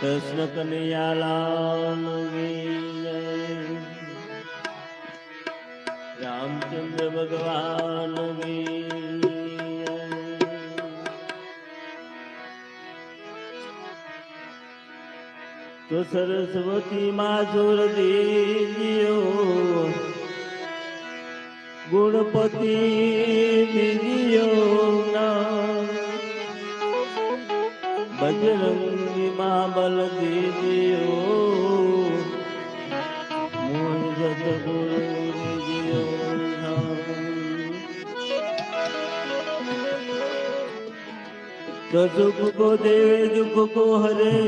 કૃષ્ણ કનૈયાલાલ. રામચંદ્ર ભગવાન. તો સરસ્વતી માં જોર દીજીઓ ગુણપતિ બજરંગી બલ દીજીઓ મોહ જત ગુરુ દીજીઓ તો સુખ કો દેવે દુઃખ કો હરે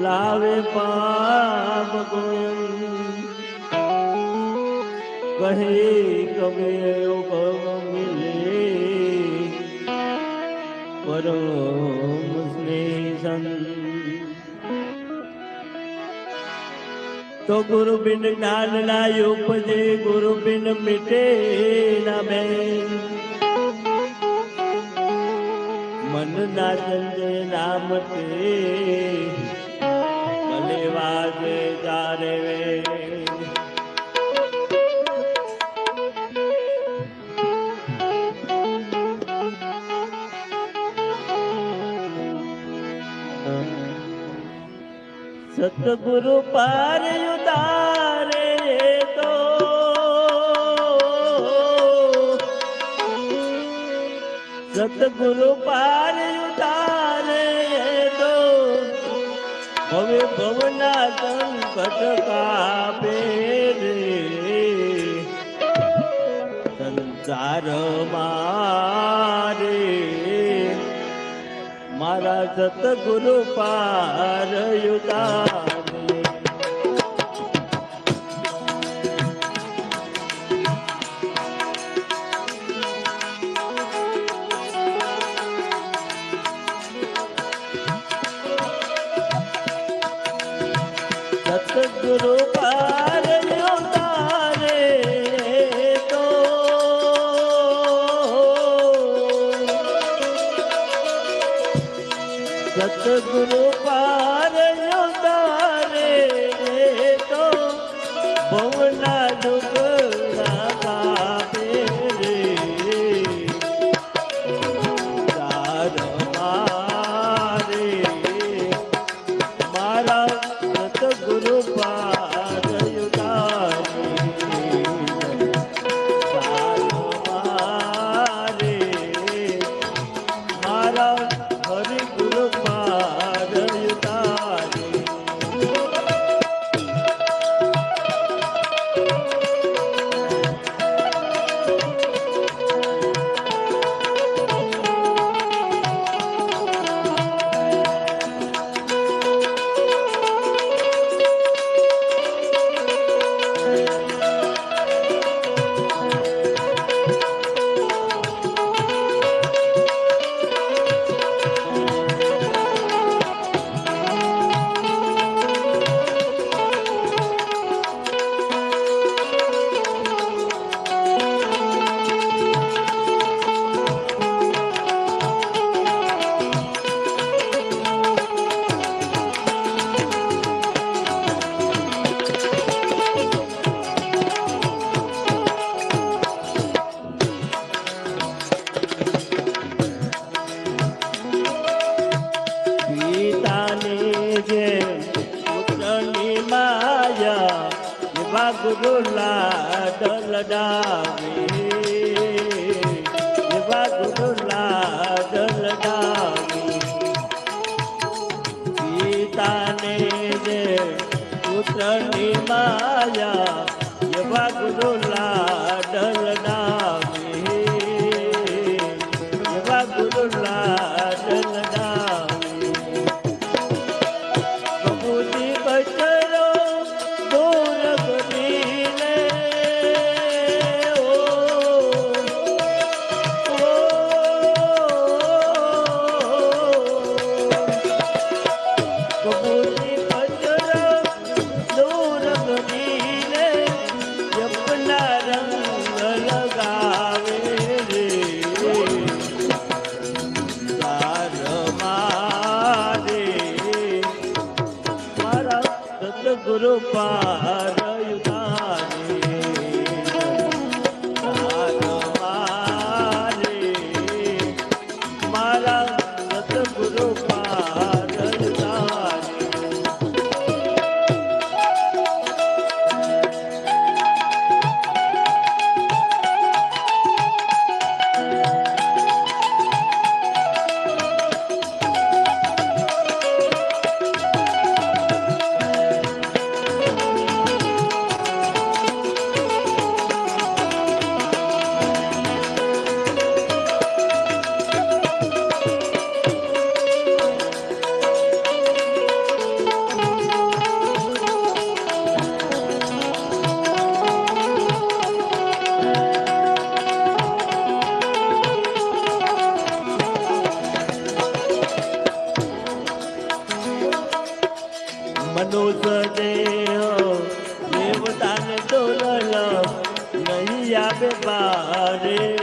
લાવે પાપ કોય કહે કબીર કબ મિલે પરમ તો ગુરુ બિન જ્ઞાન ના ઉપજે ગુરુ બિન મિટે ના બેન. મન ના ચંદ્ર નામ તે, ભલે વાગે તારે સતગુરુ પાર ઉતારે તો સતગુરુ પાર ઉતારે તો હવે ભવના સંકટ કાપે રે સંસાર મારે મારા સતગુરુ પાર ઉતારે સતગુરુ પાર તારે તો ભવના ના કાપે રે. તાર મારે, મારા સતગુરુ પાર હરિ ગુરુ દોષદેહો દેવતાને તોલલ નહીં આવે બારે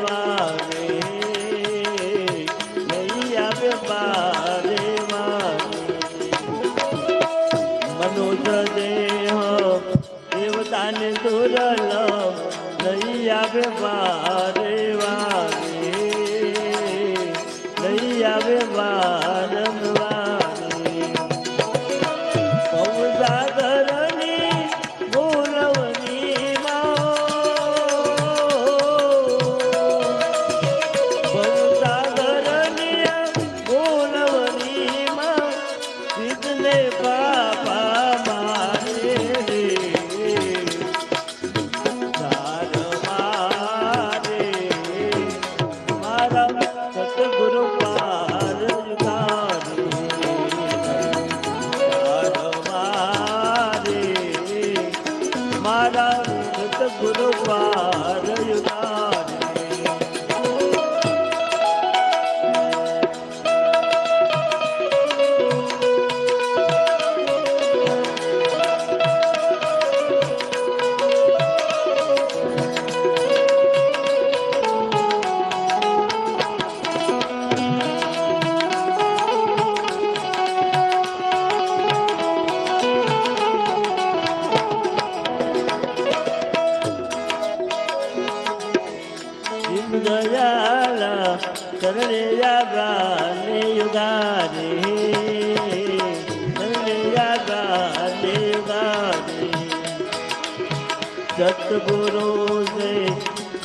સતગુરુ છે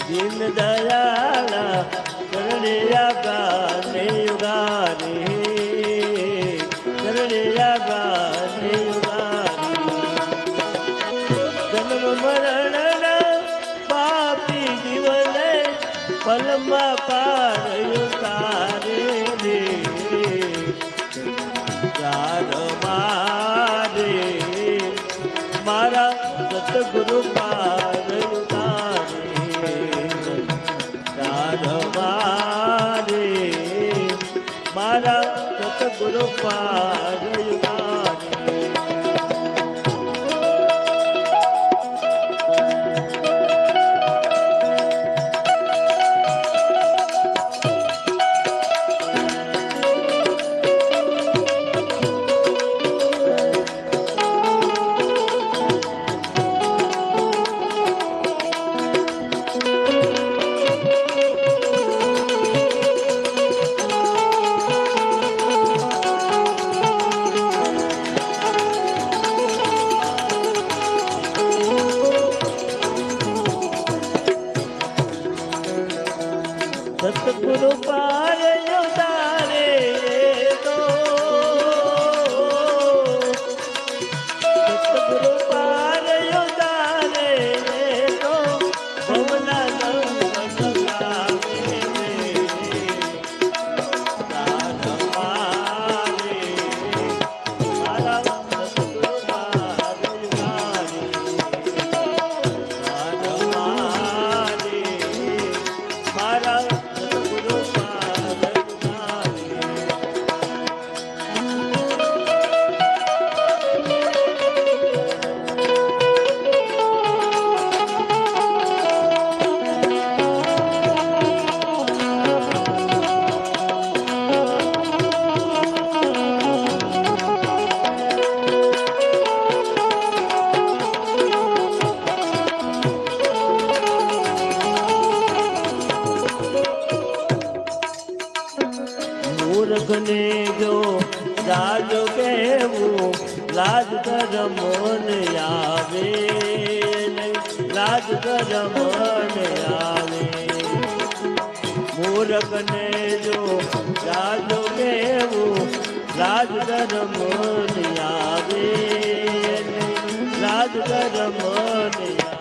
દિન દયાળા કરણે ગાને ગાને पार મૂર્ખને જો લાજ કહેવું લાજ કરમોન આવે લાજ કરમોન આવે. મૂર્ખને જો લાજ કહેવું લાજ કરમોન આવે લાજ કરમોન આવે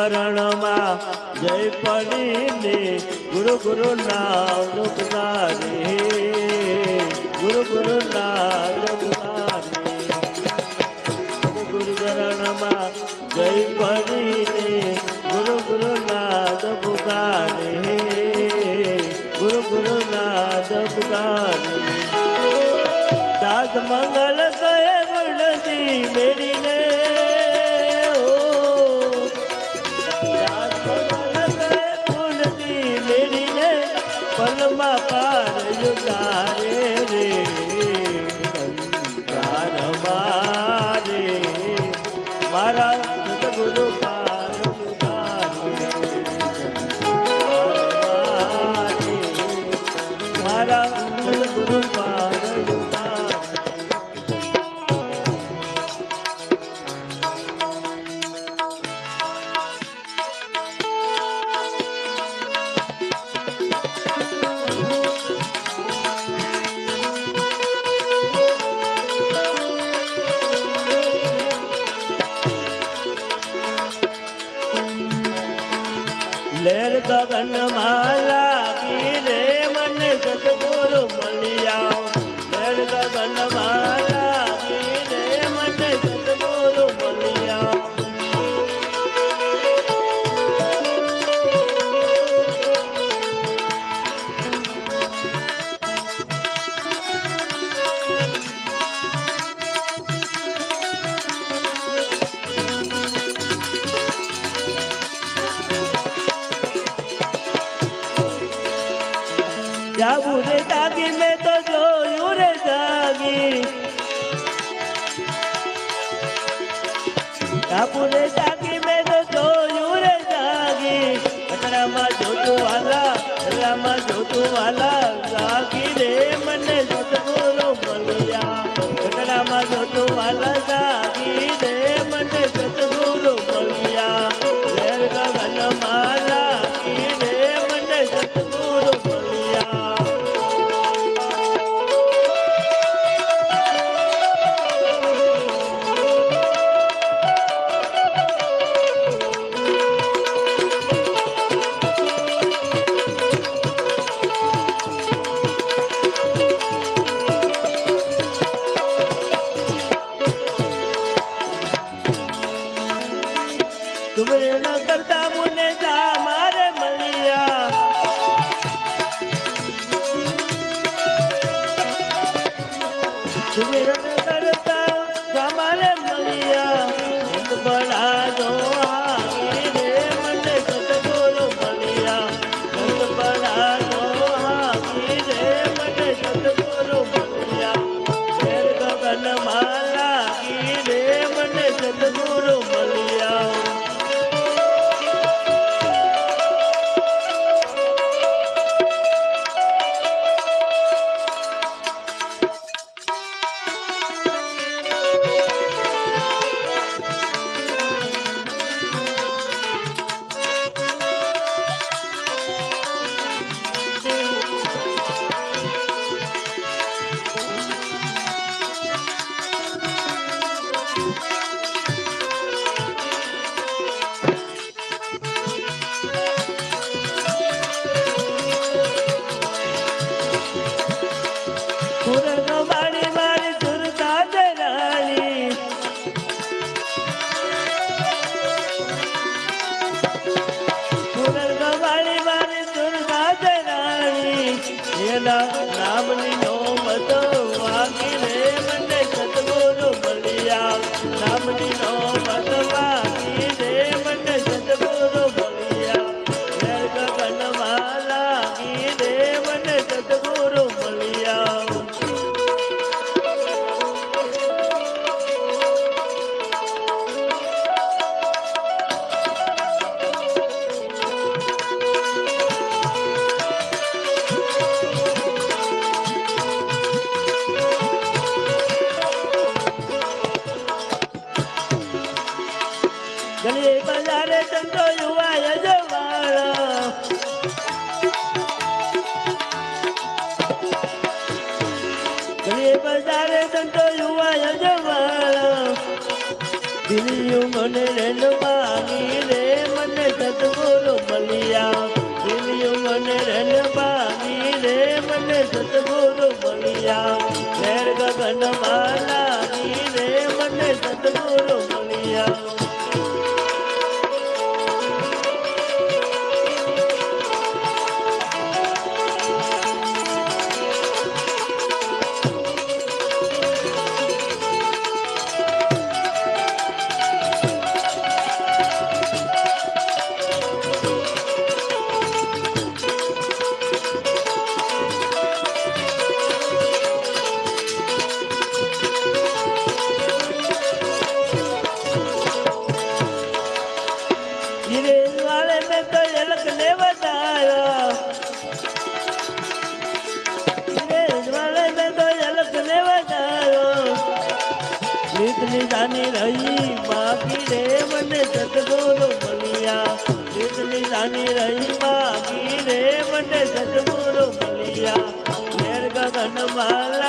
ચરણમાં જય પડીને ગુરુ ગુરુ નામ લોકના રે ગુરુ ગુરુ નામ લોકના રે ગુરુ ચરણમાં જય પડીને ગુરુ ગુરુ નાદ પુકારે ગુરુ ગુરુ નાદ પુકારે દાદ મંગલ સહે વર્ણતી મેરીને tú me encanta muy રે સતગુરુ મળ્યા ઘેર ગગન માલા રે મને સતગુરુ મળ્યા. वाला